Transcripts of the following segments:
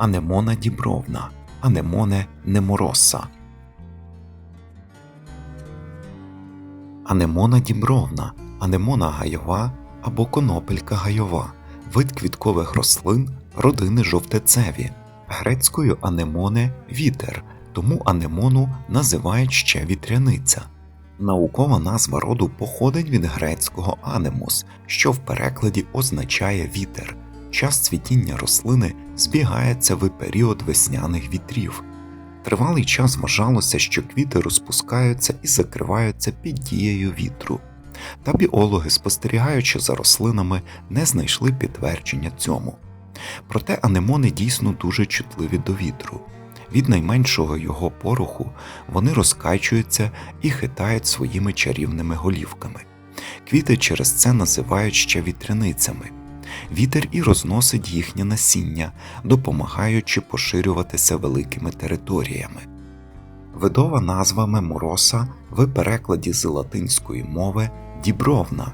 анемона дібровна, анемоне немороса. Анемона дібровна, анемона гайова або конопелька гайова, вид квіткових рослин родини жовтецеві, грецькою анемоне вітер, тому анемону називають ще вітряниця. Наукова назва роду походить від грецького анемус, що в перекладі означає вітер. Час цвітіння рослини збігається в період весняних вітрів. Тривалий час вважалося, що квіти розпускаються і закриваються під дією вітру. Та біологи, спостерігаючи за рослинами, не знайшли підтвердження цьому. Проте анемони дійсно дуже чутливі до вітру. Від найменшого його пороху вони розкачуються і хитають своїми чарівними голівками. Квіти через це називають ще вітряницями. Вітер і розносить їхнє насіння, допомагаючи поширюватися великими територіями. Видова назва мемороса в перекладі з латинської мови дібровна.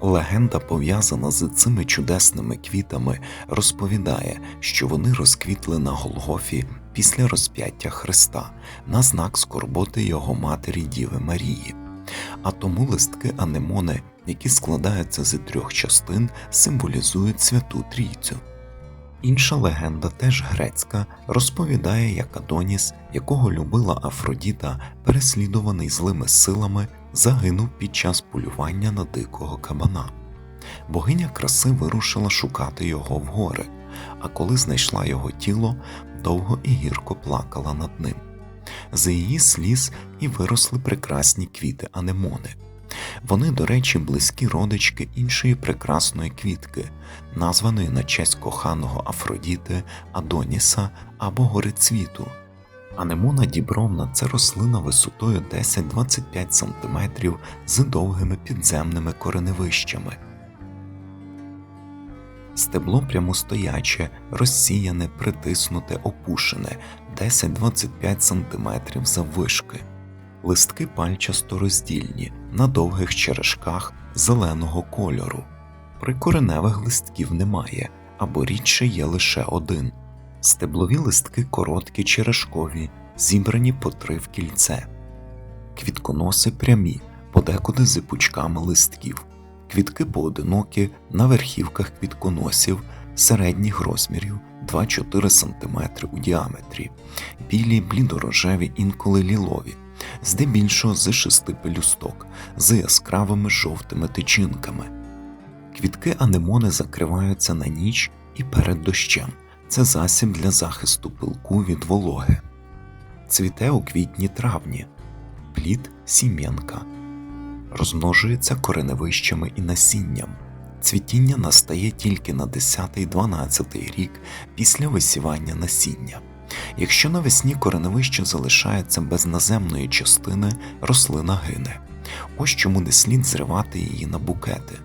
Легенда, пов'язана з цими чудесними квітами, розповідає, що вони розквітли на Голгофі після розп'яття Христа на знак скорботи його матері Діви Марії. А тому листки анемони, які складаються з трьох частин, символізують святу трійцю. Інша легенда, теж грецька, розповідає, як Адоніс, якого любила Афродіта, переслідуваний злими силами, загинув під час полювання на дикого кабана. Богиня краси вирушила шукати його в гори, а коли знайшла його тіло, довго і гірко плакала над ним. З її сліз і виросли прекрасні квіти анемони. Вони, до речі, близькі родички іншої прекрасної квітки, названої на честь коханого Афродіти, Адоніса або горицвіту. Анемона дібровна це рослина висотою 10-25 см з довгими підземними кореневищами. Стебло прямостояче, розсіяне, притиснуте, опушене 10-25 см заввишки. Листки пальчасто роздільні на довгих черешках зеленого кольору. Прикореневих листків немає або рідше є лише один. Стеблові листки короткі черешкові, зібрані по три в кільце. Квітконоси прямі, подекуди з пучками листків. Квітки поодинокі на верхівках квітконосів середніх розмірів 2-4 см у діаметрі, білі, блідорожеві, інколи лілові, здебільшого з шести пелюсток, з яскравими жовтими тичинками. Квітки анемони закриваються на ніч і перед дощем. Це засіб для захисту пилку від вологи. Цвіте у квітні травні, плід сім'янка, розмножується кореневищами і насінням. Цвітіння настає тільки на 10-12 рік після висівання насіння. Якщо навесні кореневище залишається без наземної частини, рослина гине. Ось чому не слід зривати її на букети.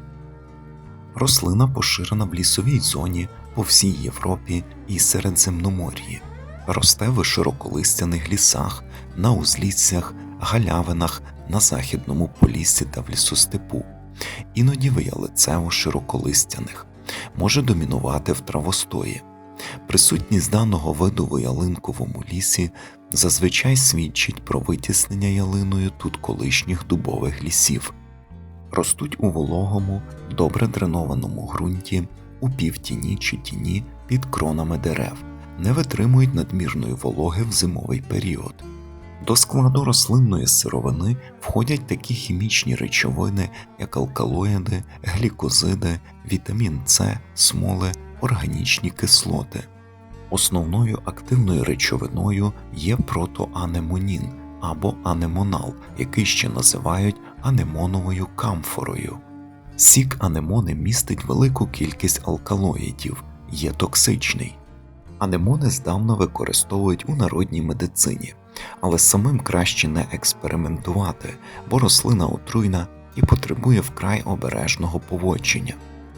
Рослина поширена в лісовій зоні по всій Європі і Середземномор'ї, росте в широколистяних лісах, на узліссях, галявинах, на західному поліссі та в лісостепу, іноді виялицево широколистяних, може домінувати в травостої. Присутність даного виду в ялинковому лісі зазвичай свідчить про витіснення ялиною тут колишніх дубових лісів, ростуть у вологому, добре дренованому ґрунті, у півтіні чи тіні під кронами дерев, не витримують надмірної вологи в зимовий період. До складу рослинної сировини входять такі хімічні речовини, як алкалоїди, глікозиди, вітамін С, смоли, органічні кислоти. Основною активною речовиною є протоанемонін або анемонал, який ще називають анемоновою камфорою. Сік анемони містить велику кількість алкалоїдів, є токсичний. Анемони здавна використовують у народній медицині, але самим краще не експериментувати, бо рослина отруйна і потребує вкрай обережного поводження.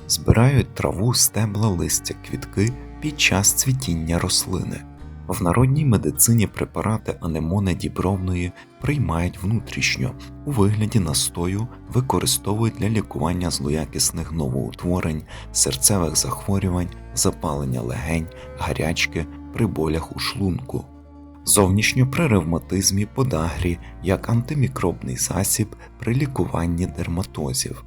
Збирають траву, стебла, листя, квітки під час цвітіння рослини. В народній медицині препарати анемони дібровної приймають внутрішньо у вигляді настою, використовують для лікування злоякісних новоутворень, серцевих захворювань, запалення легень, гарячки при болях у шлунку. Зовнішньо при ревматизмі подагрі як антимікробний засіб при лікуванні дерматозів.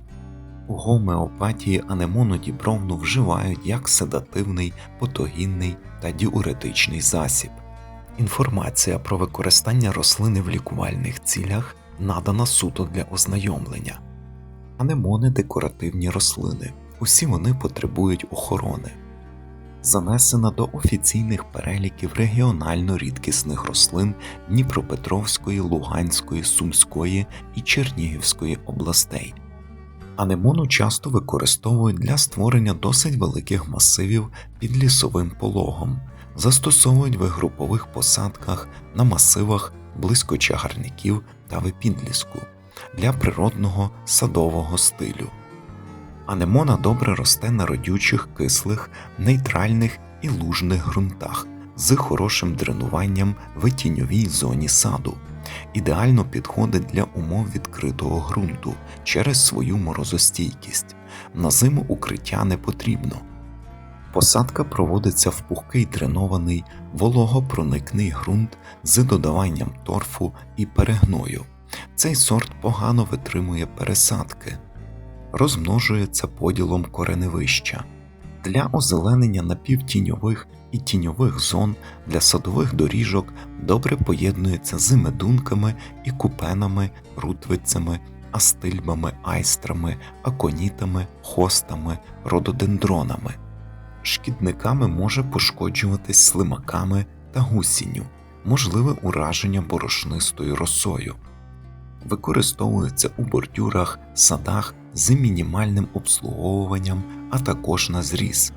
У гомеопатії анемону дібровну вживають як седативний, потогінний та діуретичний засіб. Інформація про використання рослини в лікувальних цілях надана суто для ознайомлення. Анемони декоративні рослини. Усі вони потребують охорони. Занесена до офіційних переліків регіонально рідкісних рослин Дніпропетровської, Луганської, Сумської і Чернігівської областей. Анемону часто використовують для створення досить великих масивів під лісовим пологом, застосовують в групових посадках на масивах близько чагарників та випідліску для природного садового стилю. Анемона добре росте на родючих, кислих, нейтральних і лужних ґрунтах з хорошим дренуванням в тіньовій зоні саду. Ідеально підходить для умов відкритого ґрунту через свою морозостійкість. На зиму укриття не потрібно. Посадка проводиться в пухкий дренований, вологопроникний ґрунт з додаванням торфу і перегною. Цей сорт погано витримує пересадки розмножується поділом кореневища. Для озеленення напівтіньових і тіньових зон для садових доріжок добре поєднується з медунками і купенами, рутвицями, астильбами, айстрами, аконітами, хостами, рододендронами. Шкідниками може пошкоджуватись слимаками та гусінню, можливе ураження борошнистою росою використовується у бордюрах, садах з мінімальним обслуговуванням, а також на зріз.